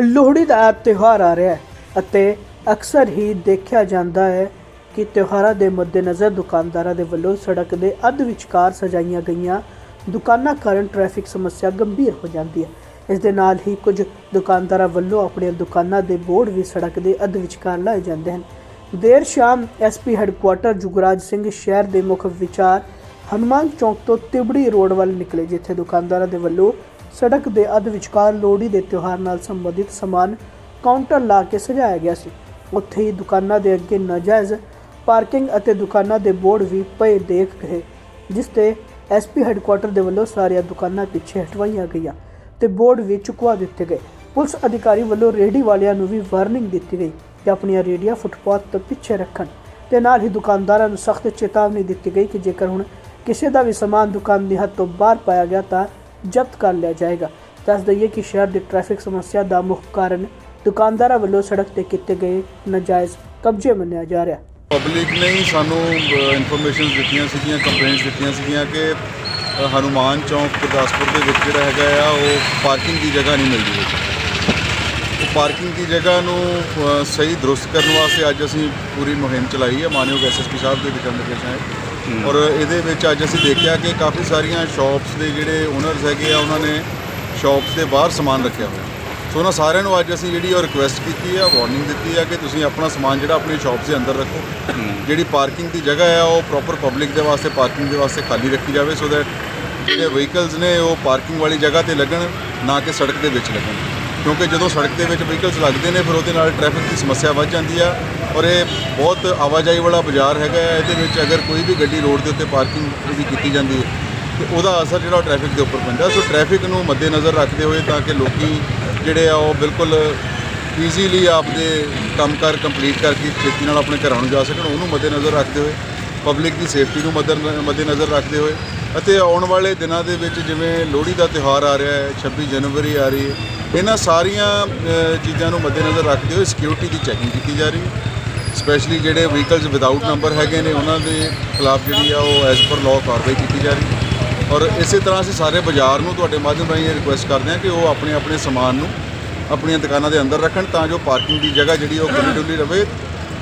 ਲੋਹੜੀ ਦਾ ਤਿਉਹਾਰ ਆ ਰਿਹਾ ਹੈ ਅਤੇ ਅਕਸਰ ਹੀ ਦੇਖਿਆ ਜਾਂਦਾ ਹੈ ਕਿ ਤਿਉਹਾਰਾਂ ਦੇ ਮੱਦੇਨਜ਼ਰ ਦੁਕਾਨਦਾਰਾਂ ਦੇ ਵੱਲੋਂ ਸੜਕ ਦੇ ਅੱਧ ਵਿਚਕਾਰ ਸਜਾਈਆਂ ਗਈਆਂ ਦੁਕਾਨਾਂ ਕਾਰਨ ਟ੍ਰੈਫਿਕ ਸਮੱਸਿਆ ਗੰਭੀਰ ਹੋ ਜਾਂਦੀ ਹੈ। ਇਸ ਦੇ ਨਾਲ ਹੀ ਕੁਝ ਦੁਕਾਨਦਾਰਾਂ ਵੱਲੋਂ ਆਪਣੀਆਂ ਦੁਕਾਨਾਂ ਦੇ ਬੋਰਡ ਵੀ ਸੜਕ ਦੇ ਅੱਧ ਵਿਚਕਾਰ ਲਾਏ ਜਾਂਦੇ ਹਨ। ਦੇਰ ਸ਼ਾਮ ਐਸਪੀ ਹੈੱਡਕੁਆਟਰ ਜੁਗਰਾਜ ਸਿੰਘ ਸ਼ਹਿਰ ਦੇ ਮੁੱਖ ਵਿਚਾਰ ਹਨੂਮਾਨ ਚੌਕ ਤੋਂ ਤਿਬੜੀ ਰੋਡ ਵੱਲ ਨਿਕਲੇ, ਜਿੱਥੇ ਦੁਕਾਨਦਾਰਾਂ ਦੇ ਵੱਲੋਂ ਸੜਕ ਦੇ ਅੱਧ ਵਿਚਕਾਰ ਲੋਹੜੀ ਦੇ ਤਿਉਹਾਰ ਨਾਲ ਸੰਬੰਧਿਤ ਸਮਾਨ ਕਾਊਂਟਰ ਲਾ ਕੇ ਸਜਾਇਆ ਗਿਆ ਸੀ। ਉੱਥੇ ਹੀ ਦੁਕਾਨਾਂ ਦੇ ਅੱਗੇ ਨਾਜਾਇਜ਼ ਪਾਰਕਿੰਗ ਅਤੇ ਦੁਕਾਨਾਂ ਦੇ ਬੋਰਡ ਵੀ ਪਏ ਦੇਖ ਗਏ ਜਿਸ ਤੇ ਐਸਪੀ ਹੈੱਡਕੁਆਟਰ ਦੇ ਵੱਲੋਂ ਸਾਰੀਆਂ ਦੁਕਾਨਾਂ ਪਿੱਛੇ ਹਟਵਾਈਆਂ ਗਈਆਂ ਤੇ ਬੋਰਡ ਵੀ ਚੁਕਵਾ ਦਿੱਤੇ ਗਏ। ਪੁਲਿਸ ਅਧਿਕਾਰੀ ਵੱਲੋਂ ਰੇਹੜੀ ਵਾਲਿਆਂ ਨੂੰ ਵੀ ਵਾਰਨਿੰਗ ਦਿੱਤੀ ਗਈ ਕਿ ਆਪਣੀਆਂ ਰੇਹੜੀਆਂ ਫੁੱਟਪਾਥ ਤੋਂ ਪਿੱਛੇ ਰੱਖਣ ਤੇ ਨਾਲ ਹੀ ਦੁਕਾਨਦਾਰਾਂ ਨੂੰ ਸਖਤ ਚੇਤਾਵਨੀ ਦਿੱਤੀ ਗਈ ਕਿ ਜੇਕਰ ਹੁਣ ਕਿਸੇ ਦਾ ਵੀ ਸਮਾਨ ਦੁਕਾਨ ਦੀ ਹੱਦ ਤੋਂ ਬਾਹਰ ਪਾਇਆ ਗਿਆ ਤਾਂ ਜ਼ਬਤ ਕਰ ਲਿਆ ਜਾਏਗਾ। ਦੱਸ ਦਈਏ ਕਿ ਸ਼ਹਿਰ ਦੀ ਟ੍ਰੈਫਿਕ ਸਮੱਸਿਆ ਦਾ ਮੁੱਖ ਕਾਰਨ ਦੁਕਾਨਦਾਰਾਂ ਵੱਲੋਂ ਸੜਕ ਤੇ ਕੀਤੇ ਗਏ ਨਾਜਾਇਜ਼ ਕਬਜ਼ੇ ਮੰਨਿਆ ਜਾ ਰਿਹਾ। ਪਬਲਿਕ ਨੇ ਹੀ ਸਾਨੂੰ ਇਨਫੋਰਮੇਸ਼ਨ ਦਿੱਤੀਆਂ ਸੀਗੀਆਂ ਕੰਪਲੇਂਟਸ ਦਿੱਤੀਆਂ ਸੀਗੀਆਂ ਕਿ ਅ, ਹਨੂਮਾਨ ਚੌਂਕ ਗੁਰਦਾਸਪੁਰ ਦੇ ਵਿੱਚ ਜਿਹੜਾ ਹੈਗਾ ਆ ਉਹ ਪਾਰਕਿੰਗ ਦੀ ਜਗ੍ਹਾ ਨਹੀਂ ਮਿਲਦੀ ਹੈ ਪਾਰਕਿੰਗ ਦੀ ਜਗ੍ਹਾ ਨੂੰ ਅ, ਸਹੀ ਦਰੁਸਤ ਕਰਨ ਵਾਸਤੇ ਅੱਜ ਅਸੀਂ ਪੂਰੀ ਮੁਹਿੰਮ ਚਲਾਈ ਹੈ ਮਾਨਯੋਗ ਐਸਐਸਪੀ ਸਾਹਿਬ ਦੇ ਦਿਸ਼ਾ ਨਿਰਦੇਸ਼ਾਂ ਹੈ। ਔਰ ਇਹਦੇ ਵਿੱਚ ਅੱਜ ਅਸੀਂ ਦੇਖਿਆ ਕਿ ਕਾਫੀ ਸਾਰੀਆਂ ਸ਼ਾਪਸ ਦੇ ਜਿਹੜੇ ਓਨਰਸ ਹੈਗੇ ਆ ਉਹਨਾਂ ਨੇ ਸ਼ਾਪਸ ਦੇ ਬਾਹਰ ਸਮਾਨ ਰੱਖਿਆ ਹੋਇਆ। ਸੋ ਉਹਨਾਂ ਸਾਰਿਆਂ ਨੂੰ ਅੱਜ ਅਸੀਂ ਜਿਹੜੀ ਉਹ ਰਿਕੁਐਸਟ ਕੀਤੀ ਹੈ ਵਾਰਨਿੰਗ ਦਿੱਤੀ ਹੈ ਕਿ ਤੁਸੀਂ ਆਪਣਾ ਸਮਾਨ ਜਿਹੜਾ ਆਪਣੀ ਸ਼ਾਪ ਦੇ ਅੰਦਰ ਰੱਖੋ। ਜਿਹੜੀ ਪਾਰਕਿੰਗ ਦੀ ਜਗ੍ਹਾ ਹੈ ਉਹ ਪ੍ਰੋਪਰ ਪਬਲਿਕ ਦੇ ਵਾਸਤੇ ਪਾਰਕਿੰਗ ਦੇ ਵਾਸਤੇ ਖਾਲੀ ਰੱਖੀ ਜਾਵੇ ਸੋ ਦੈਟ ਜਿਹੜੇ ਵਹੀਕਲਸ ਨੇ ਉਹ ਪਾਰਕਿੰਗ ਵਾਲੀ ਜਗ੍ਹਾ ਤੇ ਲੱਗਣ ਨਾ ਕਿ ਸੜਕ ਦੇ ਵਿੱਚ ਲੱਗਣ। ਕਿਉਂਕਿ ਜਦੋਂ ਸੜਕ ਦੇ ਵਿੱਚ ਵਹੀਕਲਸ ਲੱਗਦੇ ਨੇ, ਫਿਰ ਉਹਦੇ ਨਾਲ ਟ੍ਰੈਫਿਕ ਦੀ ਸਮੱਸਿਆ ਵੱਧ ਜਾਂਦੀ ਆ ਔਰ ਇਹ ਬਹੁਤ ਆਵਾਜਾਈ ਵਾਲਾ ਬਾਜ਼ਾਰ ਹੈਗਾ ਹੈ। ਇਹਦੇ ਵਿੱਚ ਅਗਰ ਕੋਈ ਵੀ ਗੱਡੀ ਰੋਡ ਦੇ ਉੱਤੇ ਪਾਰਕਿੰਗ ਦੀ ਕੀਤੀ ਜਾਂਦੀ ਹੈ, ਤੇ ਉਹਦਾ ਅਸਰ ਜਿਹੜਾ ਟ੍ਰੈਫਿਕ ਦੇ ਉੱਪਰ ਪੈਂਦਾ ਸੋ ਟ੍ਰੈਫਿਕ ਨੂੰ ਮੱਦੇਨਜ਼ਰ ਰੱਖਦੇ ਹੋਏ ਤਾਂ ਕਿ ਲੋਕੀ ਜਿਹੜੇ ਆ ਉਹ ਬਿਲਕੁਲ ਈਜ਼ੀਲੀ ਆਪਦੇ ਕੰਮਕਾਰ ਕੰਪਲੀਟ ਕਰਕੇ ਛੇਤੀ ਨਾਲ ਆਪਣੇ ਘਰਾਂ ਨੂੰ ਜਾ ਸਕਣ, ਉਹਨੂੰ ਮੱਦੇਨਜ਼ਰ ਰੱਖਦੇ ਹੋਏ ਪਬਲਿਕ ਦੀ ਸੇਫਟੀ ਨੂੰ ਮੱਦਰ, ਮੱਦੇਨਜ਼ਰ ਰੱਖਦੇ ਹੋਏ ਅਤੇ ਆਉਣ ਵਾਲੇ ਦਿਨਾਂ ਦੇ ਵਿੱਚ ਜਿਵੇਂ ਲੋਹੜੀ ਦਾ ਤਿਉਹਾਰ ਆ ਰਿਹਾ ਹੈ 26 ਜਨਵਰੀ ਆ ਰਹੀ ਹੈ ਇਹਨਾਂ ਸਾਰੀਆਂ ਚੀਜ਼ਾਂ ਨੂੰ ਮੱਦੇਨਜ਼ਰ ਰੱਖਦੇ ਹੋਏ ਸਿਕਿਉਰਿਟੀ ਦੀ ਚੈਕਿੰਗ ਕੀਤੀ ਜਾ ਰਹੀ ਹੈ। ਸਪੈਸ਼ਲੀ ਜਿਹੜੇ ਵਹੀਕਲਸ ਵਿਦਆਊਟ ਨੰਬਰ ਹੈਗੇ ਨੇ, ਉਹਨਾਂ ਦੇ ਖਿਲਾਫ ਜਿਹੜੀ ਆ ਉਹ ਐਜ਼ ਪਰ ਲਾਅ ਕਾਰਵਾਈ ਕੀਤੀ ਜਾ ਰਹੀ ਹੈ। ਔਰ ਇਸੇ ਤਰ੍ਹਾਂ ਅਸੀਂ ਸਾਰੇ ਬਾਜ਼ਾਰ ਨੂੰ ਤੁਹਾਡੇ ਮਾਧਿਅਮ ਰਾਹੀਂ ਇਹ ਰਿਕੁਐਸਟ ਕਰਦੇ ਹਾਂ ਕਿ ਉਹ ਆਪਣੇ ਆਪਣੇ ਸਮਾਨ ਨੂੰ ਆਪਣੀਆਂ ਦੁਕਾਨਾਂ ਦੇ ਅੰਦਰ ਰੱਖਣ ਤਾਂ ਜੋ ਪਾਰਕਿੰਗ ਦੀ ਜਗ੍ਹਾ ਜਿਹੜੀ ਉਹ ਖੁੱਲ੍ਹੀ ਡੁੱਲੀ ਰਵੇ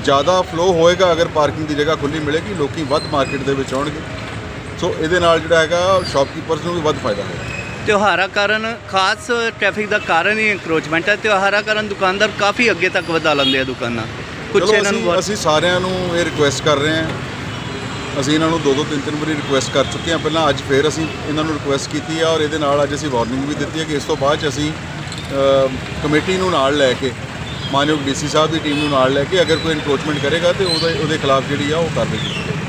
ਜ਼ਿਆਦਾ ਫਲੋ ਹੋਏਗਾ ਅਗਰ ਪਾਰਕਿੰਗ ਦੀ ਜਗ੍ਹਾ ਖੁੱਲ੍ਹੀ ਮਿਲੇਗੀ, ਲੋਕੀ ਵੱਧ ਮਾਰਕੀਟ ਦੇ ਵਿੱਚ ਆਉਣਗੇ। ਸੋ ਇਹਦੇ ਨਾਲ ਜਿਹੜਾ ਹੈਗਾ ਸ਼ਾਪਕੀਪਰਸ ਨੂੰ ਵੀ ਵੱਧ ਫਾਇਦਾ ਹੋਏਗਾ। ਤਿਉਹਾਰਾਂ ਕਾਰਨ ਖਾਸ ਟ੍ਰੈਫਿਕ ਦਾ ਕਾਰਨ ਹੀ ਇੰਕਰੋਚਮੈਂਟ ਹੈ। ਤਿਉਹਾਰਾਂ ਕਾਰਨ ਦੁਕਾਨਦਾਰ ਕਾਫੀ ਅੱਗੇ ਤੱਕ ਵਧਾ ਲੈਂਦੇ ਆ ਦੁਕਾਨਾਂ। ਕੁਝ ਚਲੋ ਇਹਨਾਂ ਨੂੰ ਅਸੀਂ ਸਾਰਿਆਂ ਨੂੰ ਇਹ ਰਿਕੁਐਸਟ ਕਰ ਰਹੇ ਹਾਂ। ਅਸੀਂ ਇਹਨਾਂ ਨੂੰ ਦੋ ਦੋ ਤਿੰਨ ਤਿੰਨ ਵਾਰੀ ਰਿਕੁਐਸਟ ਕਰ ਚੁੱਕੇ ਹਾਂ। ਪਹਿਲਾਂ ਅੱਜ ਫੇਰ ਅਸੀਂ ਇਹਨਾਂ ਨੂੰ ਰਿਕੁਐਸਟ ਕੀਤੀ ਹੈ ਔਰ ਇਹਦੇ ਨਾਲ ਅੱਜ ਅਸੀਂ ਵਾਰਨਿੰਗ ਵੀ ਦਿੱਤੀ ਹੈ ਕਿ ਇਸ ਤੋਂ ਬਾਅਦ 'ਚ ਅਸੀਂ ਕਮੇਟੀ ਨੂੰ ਨਾਲ ਲੈ ਕੇ ਮਾਨਯੋਗ ਡੀਸੀ ਸਾਹਿਬ ਦੀ ਟੀਮ ਨੂੰ ਨਾਲ ਲੈ ਕੇ ਅਗਰ ਕੋਈ ਇਨਕਰੋਚਮੈਂਟ ਕਰੇਗਾ ਤੇ ਉਹਦੇ ਉਹਦੇ ਖਿਲਾਫ ਜਿਹੜੀ ਆ ਉਹ ਕਾਰਵਾਈ ਕੀਤੀ ਜਾਏਗੀ